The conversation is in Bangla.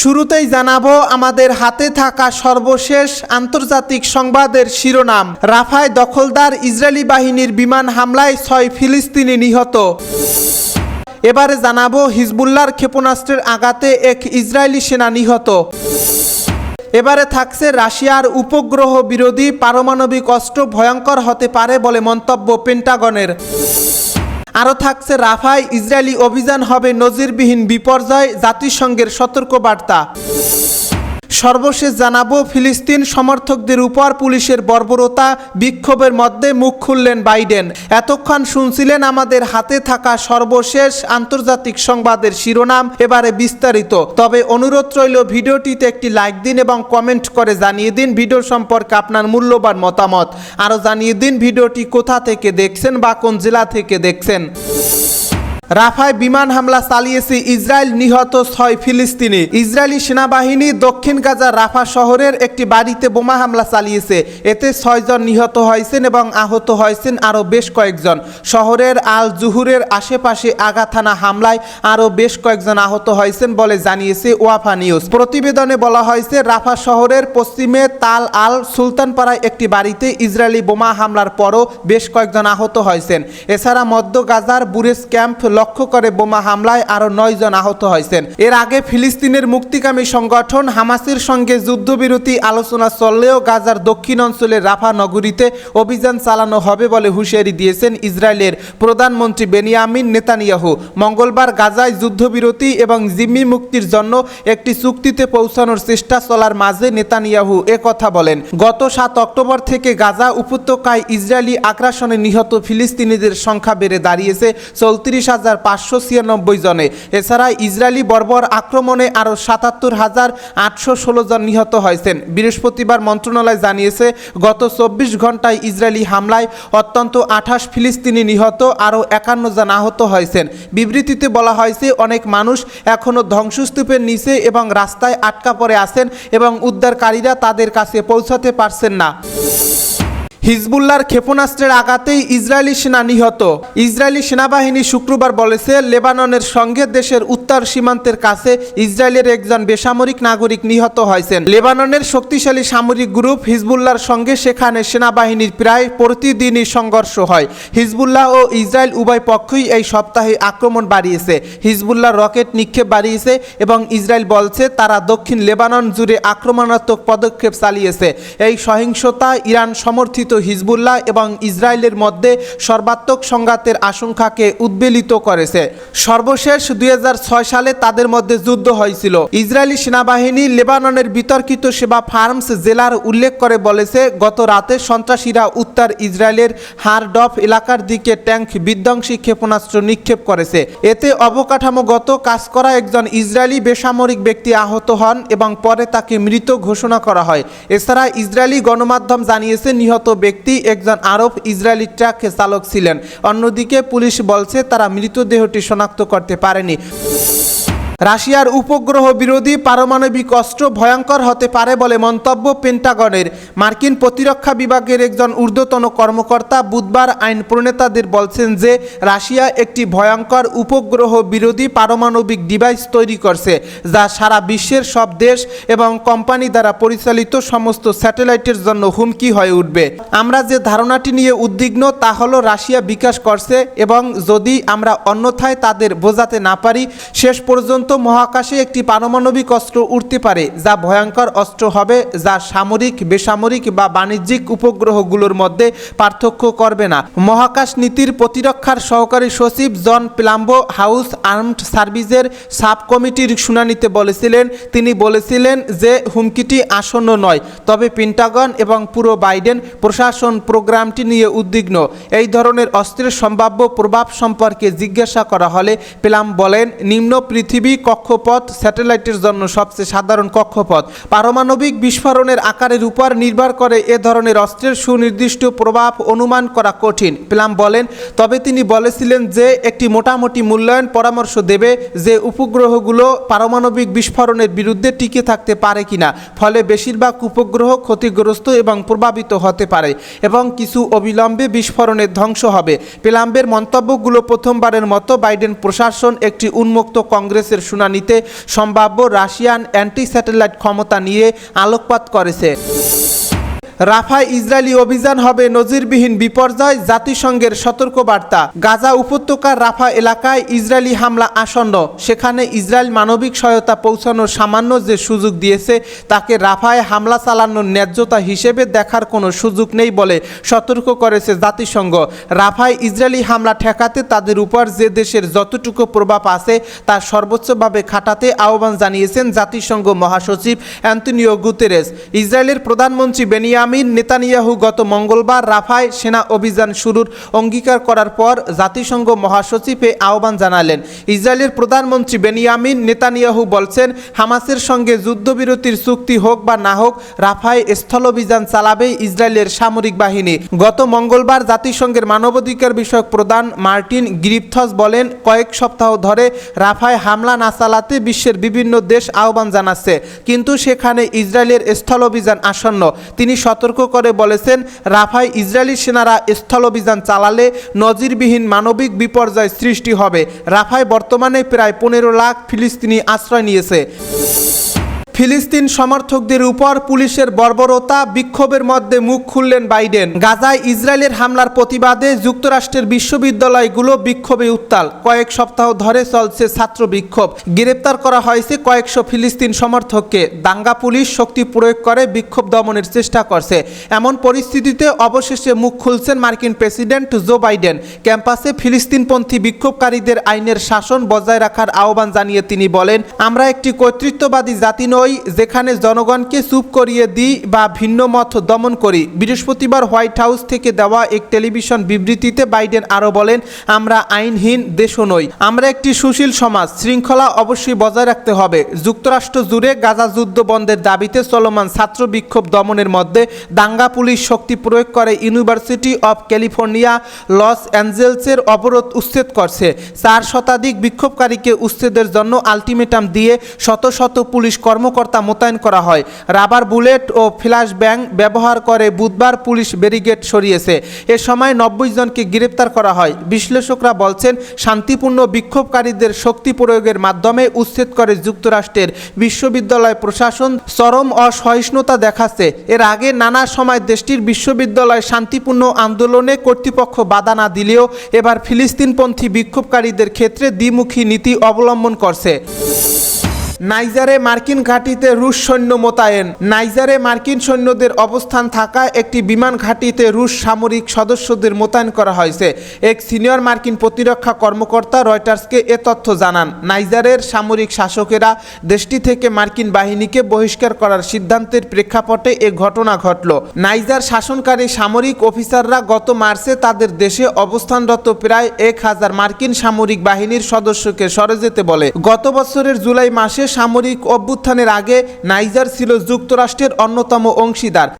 শুরুতেই জানাব, আমাদের হাতে থাকা সর্বশেষ আন্তর্জাতিক সংবাদের শিরোনাম। রাফায় দখলদার ইসরায়েলি বাহিনীর বিমান হামলায় ছয় ফিলিস্তিনি নিহত। এবারে জানাব, হিজবুল্লাহর ক্ষেপণাস্ত্রের আঘাতে এক ইসরায়েলি সেনা নিহত। এবারে থাকছে রাশিয়ার উপগ্রহ বিরোধী পারমাণবিক অস্ত্র ভয়ঙ্কর হতে পারে বলে মন্তব্য পেন্টাগনের। আরও থাকছে রাফায় ইসরায়েলি অভিযান হবে নজিরবিহীন বিপর্যয় জাতিসংঘের সতর্কবার্তা। সর্বশেষ জানাব, ফিলিস্তিন সমর্থকদের উপর পুলিশের বর্বরতা, বিক্ষোভের মধ্যে মুখ খুললেন বাইডেন। এতক্ষণ শুনছিলেন আমাদের হাতে থাকা সর্বশেষ আন্তর্জাতিক সংবাদের শিরোনাম, এবারে বিস্তারিত। তবে অনুরোধ রইল, ভিডিওটিতে একটি লাইক দিন এবং কমেন্ট করে জানিয়ে দিন ভিডিও সম্পর্কে আপনার মূল্যবান মতামত। আরও জানিয়ে দিন ভিডিওটি কোথা থেকে দেখছেন বা কোন জেলা থেকে দেখছেন। রাফায় বিমান হামলা চালিয়েছে ইসরায়েল নিহত ছয় ফিলিস্তিনি। ইসরায়েলি সেনাবাহিনী দক্ষিণ গাজার রাফা শহরের একটি বাড়িতে বোমা হামলা চালিয়েছে। এতে ছয়জন নিহত হয়েছেন এবং আহত হয়েছেন আরও বেশ কয়েকজন। শহরের আল জুহুরের আশেপাশে আগা থানা হামলায় আরও বেশ কয়েকজন আহত হয়েছেন বলে জানিয়েছে ওয়াফা নিউজ। প্রতিবেদনে বলা হয়েছে, রাফা শহরের পশ্চিমে তাল আল সুলতানপাড়ায় একটি বাড়িতে ইসরায়েলি বোমা হামলার পরও বেশ কয়েকজন আহত হয়েছেন। এছাড়া মধ্য গাজার বুরেস ক্যাম্প লক্ষ্য করে বোমা হামলায় আরও নয় জন আহত হয়েছেন। এর আগে ফিলিস্তিনের মুক্তিকামী সংগঠন হামাসের সঙ্গে যুদ্ধবিরতি আলোচনা চললেও গাজার দক্ষিণ অঞ্চলের রাফা নগরীতে অভিযান চালানো হবে বলে হুঁশিয়ারি দিয়েছেন ইসরায়েলের প্রধানমন্ত্রী বেনিয়ামিন নেতানিয়াহু। মঙ্গলবার গাজায় যুদ্ধবিরতি এবং জিম্মি মুক্তির জন্য একটি চুক্তিতে পৌঁছানোর চেষ্টা চলার মাঝে নেতানিয়াহু কথা বলেন। গত সাত অক্টোবর থেকে গাজা উপত্যকায় ইসরায়েলি আগ্রাসনে নিহত ফিলিস্তিনিদের সংখ্যা বেড়ে দাঁড়িয়েছে চৌত্রিশ হাজার পাঁচশো ছিয়ানব্বই জনে। এছাড়া ইসরায়েলি বর্বর আক্রমণে আরও সাতাত্তর হাজার আটশো ষোলো জন নিহত হয়েছেন। বৃহস্পতিবার মন্ত্রণালয় জানিয়েছে, গত চব্বিশ ঘন্টায় ইসরায়েলি হামলায় অত্যন্ত আঠাশ ফিলিস্তিনি নিহত আরও একান্ন জন আহত হয়েছেন। বিবৃতিতে বলা হয়েছে, অনেক মানুষ এখনও ধ্বংসস্তূপের নিচে এবং রাস্তায় আটকা পড়ে আছেন এবং উদ্ধারকারীরা তাদের কাছে পৌঁছাতে পারছেন না। হিজবুল্লাহর ক্ষেপণাস্ত্রের আঘাতেই ইসরায়েলি সেনা নিহত। ইসরায়েলি সেনাবাহিনী শুক্রবার বলেছে, লেবাননের সঙ্গে দেশের উত্তর সীমান্তের কাছে ইসরায়েলের একজন বেসামরিক নাগরিক নিহত হয়েছেন। লেবাননের শক্তিশালী সামরিক গ্রুপ হিজবুল্লাহর সঙ্গে সেখানে সেনাবাহিনীর প্রায় প্রতিদিনই সংঘর্ষ হয়। হিজবুল্লাহ ও ইসরায়েল উভয় পক্ষই এই সপ্তাহে আক্রমণ বাড়িয়েছে। হিজবুল্লাহ রকেট নিক্ষেপ বাড়িয়েছে এবং ইসরায়েল বলছে, তারা দক্ষিণ লেবানন জুড়ে আক্রমণাত্মক পদক্ষেপ চালিয়েছে। এই সহিংসতা ইরান সমর্থিত হিজবুল্লাহ এবং ইসরায়েলের মধ্যে সর্বাত্মক সংঘাতের আশঙ্কাকে উদ্বেলিত করেছে। সর্বশেষ দুই হাজার ছয় সালে তাদের মধ্যে যুদ্ধ হয়েছিল। ইসরায়েলি সেনাবাহিনী লেবাননের বিতর্কিত সেবা ফার্মস জেলার উল্লেখ করে বলেছে, গত রাতে সন্ত্রাসীরা উত্তর ইসরায়েলের হারডফ এলাকার দিকে ট্যাঙ্ক বিধ্বংসী ক্ষেপণাস্ত্র নিক্ষেপ করেছে। এতে অবকাঠামোগত কাজ করা একজন ইসরায়েলি বেসামরিক ব্যক্তি আহত হন এবং পরে তাকে মৃত ঘোষণা করা হয়। এছাড়া ইসরায়েলি গণমাধ্যম জানিয়েছে, নিহত ব্যক্তি একজন আরব ইসরায়েলি ট্রাক চালক ছিলেন। অন্যদিকে পুলিশ বলছে, তারা মৃতদেহটি শনাক্ত করতে পারেনি। রাশিয়ার উপগ্রহ বিরোধী পারমাণবিক অস্ত্র ভয়ঙ্কর হতে পারে বলে মন্তব্য পেন্টাগনের। মার্কিন প্রতিরক্ষা বিভাগের একজন ঊর্ধ্বতন কর্মকর্তা বুধবার আইন প্রণেতাদের বলছেন যে, রাশিয়া একটি ভয়ঙ্কর উপগ্রহ বিরোধী পারমাণবিক ডিভাইস তৈরি করছে, যা সারা বিশ্বের সব দেশ এবং কোম্পানি দ্বারা পরিচালিত সমস্ত স্যাটেলাইটের জন্য হুমকি হয়ে উঠবে। আমরা যে ধারণাটি নিয়ে উদ্বিগ্ন, তা হলো রাশিয়া বিকাশ করছে এবং যদি আমরা অন্যথায় তাদের বোঝাতে না পারি, শেষ পর্যন্ত মহাকাশে একটি পারমাণবিক অস্ত্র উঠতে পারে, যা ভয়ঙ্কর অস্ত্র হবে, যা সামরিক, বেসামরিক বা বাণিজ্যিক উপগ্রহগুলোর মধ্যে পার্থক্য করবে না। মহাকাশ নীতির প্রতিরক্ষার সহকারী সচিব জন প্লাম্বো হাউস আর্মড সার্ভিসের সাব কমিটির শুনানিতে বলেছিলেন, তিনি বলেছিলেন যে হুমকিটি আসন্ন নয়, তবে পেন্টাগন এবং পুরো বাইডেন প্রশাসন প্রোগ্রামটি নিয়ে উদ্বিগ্ন। এই ধরনের অস্ত্রের সম্ভাব্য প্রভাব সম্পর্কে জিজ্ঞাসা করা হলে প্লাম বলেন, নিম্ন পৃথিবী কক্ষপথ স্যাটেলাইটের জন্য সবচেয়ে সাধারণ কক্ষপথ। পারমাণবিক বিস্ফোরণের আকারের উপর নির্ভর করে এ ধরনের অস্ত্রের সুনির্দিষ্ট প্রভাব অনুমান করা কঠিন, প্লাম বলেন। তবে তিনি বলেছিলেন যে, একটি মোটামুটি মূল্যায়ন পরামর্শ দেবে যে, উপগ্রহগুলো পারমাণবিক বিস্ফোরণের বিরুদ্ধে টিকে থাকতে পারে কিনা, ফলে বেশিরভাগ উপগ্রহ ক্ষতিগ্রস্ত এবং প্রভাবিত হতে পারে, এবং কিছু অবিলম্বে বিস্ফোরণের ধ্বংস হবে। প্লাম্বের মন্তব্যগুলো প্রথমবারের মতো বাইডেন প্রশাসন একটি উন্মুক্ত কংগ্রেসের শুনানিতে সম্ভাব্য রাশিয়ান অ্যান্টি স্যাটেলাইট ক্ষমতা নিয়ে আলোকপাত করেছে। রাফায় ইসরায়েলি অভিযান হবে নজিরবিহীন বিপর্যয়, জাতিসংঘের সতর্কবার্তা। গাজা উপত্যকার রাফা এলাকায় ইসরায়েলি হামলা আসন্ন। সেখানে ইসরায়েল মানবিক সহায়তা পৌঁছানোর সামান্য যে সুযোগ দিয়েছে, তাকে রাফায় হামলা চালানোর ন্যায্যতা হিসেবে দেখার কোনো সুযোগ নেই বলে সতর্ক করেছে জাতিসংঘ। রাফায় ইসরায়েলি হামলা ঠেকাতে তাদের উপর যে দেশের যতটুকু প্রভাব আছে, তা সর্বোচ্চভাবে খাটাতে আহ্বান জানিয়েছেন জাতিসংঘ মহাসচিব অ্যান্টনিও গুতেরেস। ইসরায়েলের প্রধানমন্ত্রী বেনিয়ামিন নেতানিয়াহু গত মঙ্গলবার রাফায় সেনা অভিযান শুরুর অঙ্গীকার করার পর জাতিসংঘ মহাসচিব আহ্বান জানালেন। ইসরায়েলের প্রধানমন্ত্রী বেনিয়ামিন নেতানিয়াহু বলছেন, হামাসের সঙ্গে যুদ্ধবিরতির চুক্তি হোক বা না হোক, রাফায় স্থলাভিযান চালাবে ইসরায়েলের সামরিক বাহিনী। গত মঙ্গলবার জাতিসংঘের মানবাধিকার বিষয়ক প্রধান মার্টিন গ্রিপথস বলেন, কয়েক সপ্তাহ ধরে রাফায় হামলা না চালাতে বিশ্বের বিভিন্ন দেশ আহ্বান জানাচ্ছে, কিন্তু সেখানে ইসরায়েলের স্থল অভিযান আসন্ন। তিনি সতর্ক করে বলেছেন, রাফায় ইসরায়েলি সেনারা স্থল অভিযান চালালে নজিরবিহীন মানবিক বিপর্যয় সৃষ্টি হবে। রাফায় বর্তমানে প্রায় পনেরো লাখ ফিলিস্তিনি আশ্রয় নিয়েছে। ফিলিস্তিন সমর্থকদের উপর পুলিশের বর্বরতা, বিক্ষোভের মধ্যে মুখ খুললেন বাইডেন। গাজায় ইসরায়েলের হামলার প্রতিবাদে যুক্তরাষ্ট্রের বিশ্ববিদ্যালয়গুলো বিক্ষোভে উত্তাল। কয়েক সপ্তাহ ধরে চলছে ছাত্র বিক্ষোভ। গ্রেপ্তার করা হয়েছে কয়েকশো ফিলিস্তিন সমর্থককে। দাঙ্গা পুলিশ শক্তি প্রয়োগ করে বিক্ষোভ দমনের চেষ্টা করছে। এমন পরিস্থিতিতে অবশেষে মুখ খুলছেন মার্কিন প্রেসিডেন্ট জো বাইডেন। ক্যাম্পাসে ফিলিস্তিনপন্থী বিক্ষোভকারীদের আইনের শাসন বজায় রাখার আহ্বান জানিয়ে তিনি বলেন, আমরা একটি কর্তৃত্ববাদী জাতি নই যেখানে জনগণকে চুপ করিয়ে দিই বা ভিন্ন মত দমন করি। বৃহস্পতিবার হোয়াইট হাউস থেকে দেওয়া এক টেলিভিশন বিবৃতিতে বাইডেন আরও বলেন, আমরা আইনহীন, দেশও নই। আমরা একটি সুশীল সমাজ। শৃঙ্খলা অবশ্যই বজায় রাখতে হবে। যুক্তরাষ্ট্র জুড়ে গাজা যুদ্ধ বন্ধের দাবিতে চলমান ছাত্র বিক্ষোভ দমনের মধ্যে দাঙ্গা পুলিশ শক্তি প্রয়োগ করে ইউনিভার্সিটি অব ক্যালিফোর্নিয়া, লস অ্যাঞ্জেলসের অবরোধ উচ্ছেদ করছে। চার শতাধিক বিক্ষোভকারীকে উচ্ছেদের জন্য আলটিমেটাম দিয়ে শত শত পুলিশ কর্মকর্তা মোতায়েন করা হয়। রাবার বুলেট ও ফ্ল্যাশ ব্যাং ব্যবহার করে বুধবার পুলিশ ব্যারিগেড সরিয়েছে। এ সময় নব্বই জনকে গ্রেপ্তার করা হয়। বিশ্লেষকরা বলছেন, শান্তিপূর্ণ বিক্ষোভকারীদের শক্তি প্রয়োগের মাধ্যমে উচ্ছেদ করে যুক্তরাষ্ট্রের বিশ্ববিদ্যালয় প্রশাসন। চরম অসহিষ্ণুতা দেখাচ্ছে। এর আগে নানা সময় দেশটির বিশ্ববিদ্যালয় শান্তিপূর্ণ আন্দোলনে কর্তৃপক্ষ বাধা না দিলেও এবার ফিলিস্তিনপন্থী বিক্ষোভকারীদের ক্ষেত্রে দ্বিমুখী নীতি অবলম্বন করছে। নাইজারে মার্কিন ঘাঁটিতে রুশ সৈন্য মোতায়েন। নাইজারে মার্কিন সৈন্যদের অবস্থান থাকা একটি বিমান ঘাঁটিতে রুশ সামরিক সদস্যদের মোতায়েন করা হয়েছে। এক সিনিয়র মার্কিন প্রতিরক্ষা কর্মকর্তা রয়টার্সকে এ তথ্য জানান। নাইজারের সামরিক শাসকেরা দেশটি থেকে মার্কিন বাহিনীকে বহিষ্কার করার সিদ্ধান্তের প্রেক্ষাপটে এ ঘটনা ঘটল। নাইজার শাসনকারী সামরিক অফিসাররা গত মার্চে তাদের দেশে অবস্থানরত প্রায় এক হাজার মার্কিন সামরিক বাহিনীর সদস্যকে সরে যেতে বলে। গত বছরের জুলাই মাসে সামরিক অভ্যুত্থানের আগে নাইজার ছিল যুক্তরাষ্ট্রের অন্যতম অংশীদার।